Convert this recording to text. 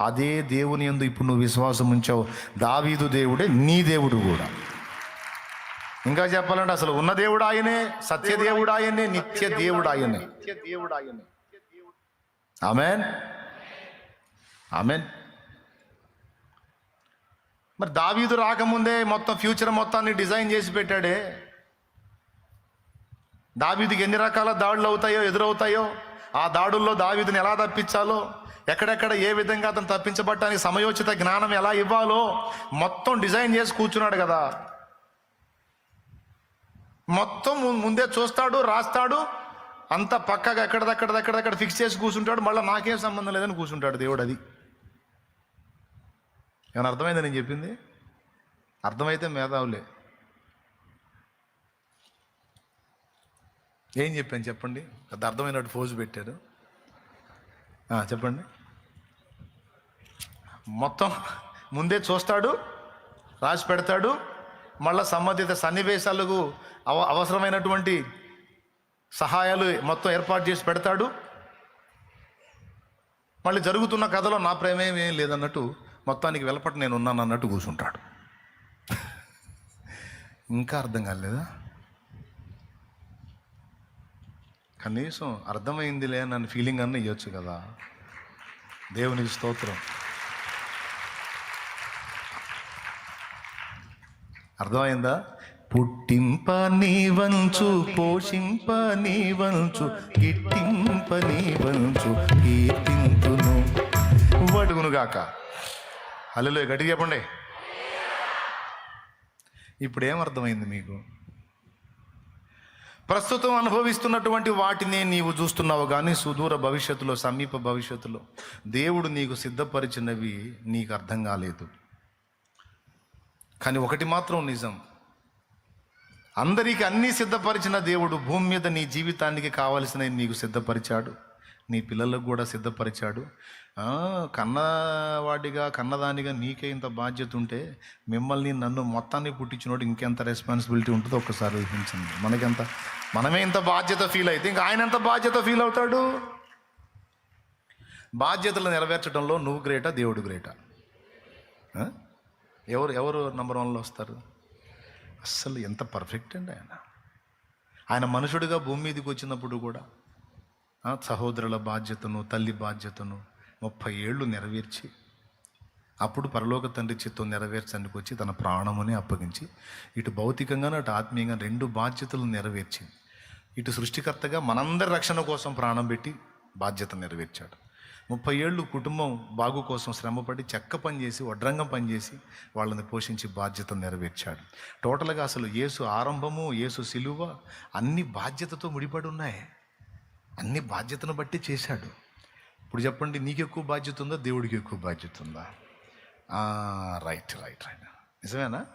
అదే దేవుని యందు ఇప్పుడు నువ్వు విశ్వాసం ఉంచావు. దావీదు దేవుడే నీ దేవుడు కూడా. ఇంకా చెప్పాలంటే అసలు ఉన్న దేవుడు ఆయనే సత్య దేవుడు ఆయనే నిత్య దేవుడు ఆయనే దేవుడు ఆయనే. ఆమెన్. ఆమెన్. మరి దావీదు రాకముందే మొత్తం ఫ్యూచర్ మొత్తాన్ని డిజైన్ చేసి పెట్టాడే. దావీదుకి ఎన్ని రకాల దాడులు అవుతాయో ఎదురవుతాయో ఆ దాడుల్లో దావీదుని ఎలా తప్పించాలో ఎక్కడెక్కడ ఏ విధంగా అతను తప్పించబడటానికి సమయోచిత జ్ఞానం ఎలా ఇవ్వాలో మొత్తం డిజైన్ చేసి కూర్చున్నాడు కదా. మొత్తం ము- ముందే చూస్తాడు రాస్తాడు అంత పక్కగా ఎక్కడదక్కడ ఎక్కడదక్కడ ఫిక్స్ చేసి కూర్చుంటాడు మళ్ళీ నాకేం సంబంధం లేదని కూర్చుంటాడు దేవుడు అది. ఏమైనా అర్థమైందా నేను చెప్పింది? అర్థమైతే మేధావులే. ఏం చెప్పాను చెప్పండి? పెద్ద అర్థమైనట్టు ఫోజు పెట్టారు. చెప్పండి. మొత్తం ముందే చూస్తాడు రాసి పెడతాడు మళ్ళా సంబంధిత సన్నివేశాలకు అవ అవసరమైనటువంటి సహాయాలు మొత్తం ఏర్పాటు చేసి పెడతాడు. మళ్ళీ జరుగుతున్న కథలో నా ప్రేమేమేం లేదన్నట్టు మొత్తానికి వెలపట నేను ఉన్నాను అన్నట్టు కూర్చుంటాడు. ఇంకా అర్థం కాలేదా? కనీసం అర్థమైందిలే నన్ను ఫీలింగ్ అన్న ఇవ్వచ్చు కదా. దేవునికి స్తోత్రం. అర్థమైందా? పుట్టింప నీ వంచు పోషింప నీ వంచు గిట్టింప నీ వంచు కీర్తింతును. వడుగునుగాక. అల్లెలో గట్టి చెప్పండి. ఇప్పుడు ఏమర్థమైంది మీకు? ప్రస్తుతం అనుభవిస్తున్నటువంటి వాటినే నీవు చూస్తున్నావు కానీ సుదూర భవిష్యత్తులో సమీప భవిష్యత్తులో దేవుడు నీకు సిద్ధపరిచినవి నీకు అర్థం కాలేదు. కానీ ఒకటి మాత్రం నిజం. అందరికీ అన్నీ సిద్ధపరిచిన దేవుడు భూమి మీద నీ జీవితానికి కావలసినవి నీకు సిద్ధపరిచాడు. నీ పిల్లలకు కూడా సిద్ధపరిచాడు. కన్నవాడిగా కన్నదానిగా నీకే ఇంత బాధ్యత ఉంటే మిమ్మల్ని నన్ను మొత్తాన్ని పుట్టించినోడు ఇంకెంత రెస్పాన్సిబిలిటీ ఉంటుందో ఒక్కసారి ఊహించండి. మనకెంత మనమే ఇంత బాధ్యత ఫీల్ అయితే ఇంకా ఆయన ఎంత బాధ్యత ఫీల్ అవుతాడు? బాధ్యతలు నెరవేర్చడంలో నువ్వు గ్రేటా దేవుడు గ్రేటా ఎవరు ఎవరు నంబర్ వన్లో వస్తారు? అస్సలు ఎంత పర్ఫెక్ట్ అండి ఆయన. ఆయన మనుషుడిగా భూమి మీదకి వచ్చినప్పుడు కూడా సహోదరుల బాధ్యతను తల్లి బాధ్యతను ముప్పై ఏళ్ళు నెరవేర్చి అప్పుడు పరలోక తండ్రి చిత్తం నెరవేర్చడానికి వచ్చి తన ప్రాణముని అప్పగించి ఇటు భౌతికంగాను అటు ఆత్మీయంగా రెండు బాధ్యతలు నెరవేర్చి ఇటు సృష్టికర్తగా మనందరి రక్షణ కోసం ప్రాణం పెట్టి బాధ్యత నెరవేర్చాడు. ముప్పై ఏళ్ళు కుటుంబం బాగు కోసం శ్రమపడి చెక్క పనిచేసి వడ్రంగం పనిచేసి వాళ్ళని పోషించి బాధ్యత నెరవేర్చాడు. టోటల్గా అసలు యేసు ఆరంభము యేసు సిలువ అన్ని బాధ్యతతో ముడిపడి ఉన్నాయి. అన్ని బాధ్యతను బట్టి చేశాడు. ఇప్పుడు చెప్పండి నీకు ఎక్కువ బాధ్యత ఉందా? దేవుడికి ఎక్కువ బాధ్యత ఉందా? Right right right. నిజమేనా?